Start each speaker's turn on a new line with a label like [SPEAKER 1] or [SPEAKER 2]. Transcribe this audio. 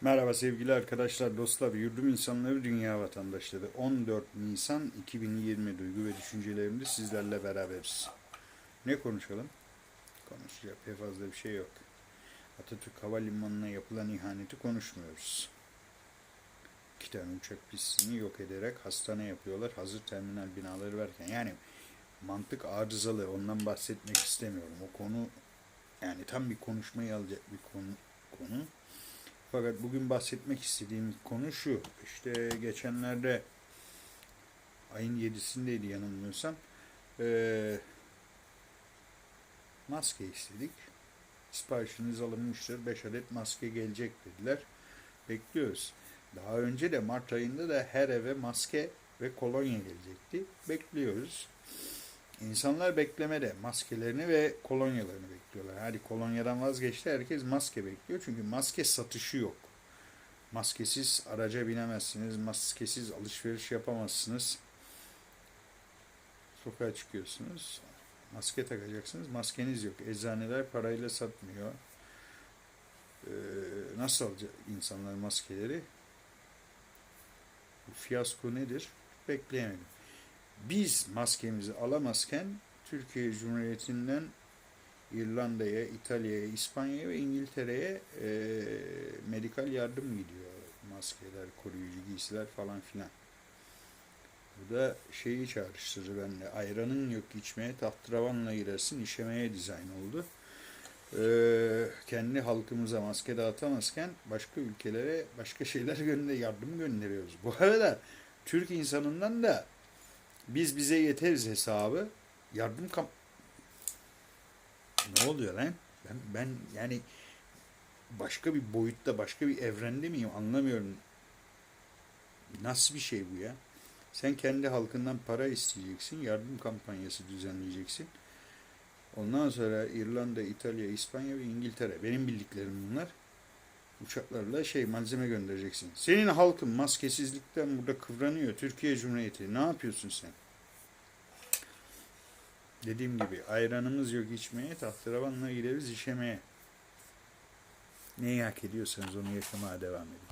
[SPEAKER 1] Merhaba sevgili arkadaşlar, dostlar, yurdum insanları, dünya vatandaşları. 14 Nisan 2020 duygu ve düşüncelerimde sizlerle beraberiz. Ne konuşalım? Konuşacak pek fazla bir şey yok. Atatürk Havalimanı'na yapılan ihaneti konuşmuyoruz. İki tane uçak pistini yok ederek hastane yapıyorlar hazır terminal binaları varken. Yani mantık arızalı ondan bahsetmek istemiyorum. O konu yani tam bir konuşmayı alacak bir konu. konu. Fakat bugün bahsetmek istediğim konu şu. İşte geçenlerde ayın 7'sindeydi yanılmıyorsam. Ee, maske istedik. Siparişiniz alınmıştır. 5 adet maske gelecek dediler. Bekliyoruz. Daha önce de Mart ayında da her eve maske ve kolonya gelecekti. Bekliyoruz. İnsanlar beklemede maskelerini ve kolonyalarını bekliyorlar. Hadi kolonyadan vazgeçti herkes maske bekliyor. Çünkü maske satışı yok. Maskesiz araca binemezsiniz. Maskesiz alışveriş yapamazsınız. Sokağa çıkıyorsunuz. Maske takacaksınız. Maskeniz yok. Eczaneler parayla satmıyor. Ee, nasıl alacak insanlar maskeleri? Bu fiyasko nedir? Bekleyemedim. Biz maskemizi alamazken Türkiye Cumhuriyeti'nden İrlanda'ya, İtalya'ya, İspanya'ya ve İngiltere'ye e, medikal yardım gidiyor. Maskeler, koruyucu giysiler falan filan. Bu da şeyi çağrıştırır bende. Ayranın yok içmeye, tahtıravanla girersin, işemeye dizayn oldu. Ee, kendi halkımıza maske dağıtamazken başka ülkelere başka şeyler gönder yardım gönderiyoruz. Bu arada Türk insanından da biz bize yeteriz hesabı yardım kamp ne oluyor lan? Ben, ben yani başka bir boyutta, başka bir evrende miyim anlamıyorum. Nasıl bir şey bu ya? Sen kendi halkından para isteyeceksin, yardım kampanyası düzenleyeceksin. Ondan sonra İrlanda, İtalya, İspanya ve İngiltere. Benim bildiklerim bunlar. Uçaklarla şey malzeme göndereceksin. Senin halkın maskesizlikten burada kıvranıyor. Türkiye Cumhuriyeti. Ne yapıyorsun sen? Dediğim gibi ayranımız yok içmeye, tahterevanla gideriz işemeye. Neyi hak ediyorsanız onu yaşamaya devam edin.